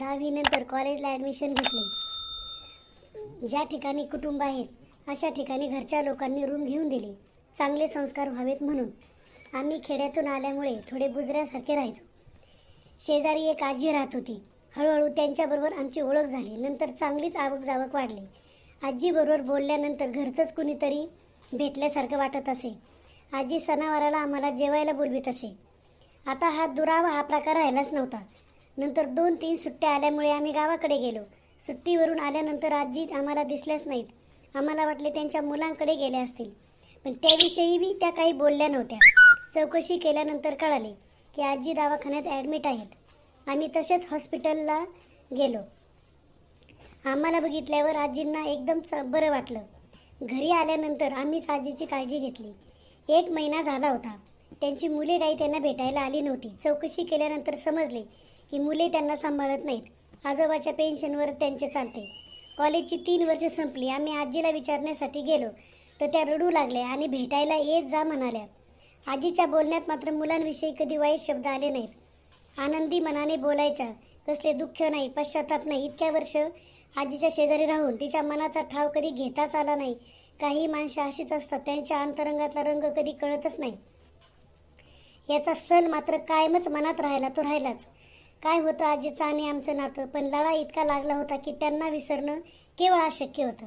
दहावीनंतर कॉलेजला ॲडमिशन घेतले. ज्या ठिकाणी कुटुंब आहेत अशा ठिकाणी घरच्या लोकांनी रूम घेऊन दिली. चांगले संस्कार व्हावेत म्हणून. आम्ही खेड्यातून आल्यामुळे थोडे बुजऱ्यासारखे राहायचो. शेजारी एक आजी राहत होती. हळूहळू त्यांच्याबरोबर आमची ओळख झाली. नंतर चांगलीच आवक जावक वाढली आजीबरोबर बोलल्यानंतर घरचंच कुणीतरी भेटल्यासारखं वाटत असे. आजी सणावाराला आम्हाला जेवायला बोलवीत असे. आता हा दुरावा हा प्रकार राहिलाच नव्हता. नंतर दोन तीन सुट्ट्या आल्यामुळे आम्ही गावाकडे गेलो. सुट्टीवरून आल्यानंतर आजी आम्हाला दिसल्याच नाहीत. आम्हाला वाटले त्यांच्या मुलांकडे गेल्या असतील. पण त्याविषयी बी त्या काही बोलल्या नव्हत्या. चौकशी केल्यानंतर कळाले की आजी दवाखान्यात ॲडमिट आहेत. आम्ही तसेच हॉस्पिटलला गेलो. आम्हाला बघितल्यावर आजींना एकदम च- बरं वाटलं. घरी आल्यानंतर आम्हीच आजीची काळजी घेतली. एक महिना झाला होता. त्यांची मुले काही त्यांना भेटायला आली नव्हती. चौकशी केल्यानंतर समजले की मुले त्यांना सांभाळत नाहीत. आजोबाच्या पेन्शनवर त्यांचे चालते. कॉलेजची तीन वर्षे संपली. आम्ही आजीला विचारण्यासाठी गेलो. तर त्या रडू लागल्या आणि भेटायला येत जा म्हणाल्या. आजीच्या बोलण्यात मात्र मुलांविषयी कधी वाईट शब्द आले नाहीत. आनंदी मनाने बोलायच्या. कसले दुःख नाही पश्चाताप नाही. इतक्या वर्ष आजीच्या शेजारी राहून तिच्या मनाचा ठाव कधी घेताच आला नाही. काही माणसं अशीच असतात. त्यांच्या अंतरंगातला रंग कधी कळतच नाही. याचा सल मात्र कायमच मनात राहिला तो राहिलाच. काय होतं आजीचं आणि आमचं नातं? पण लढा इतका लागला होता की त्यांना विसरणं केवळ अशक्य होतं.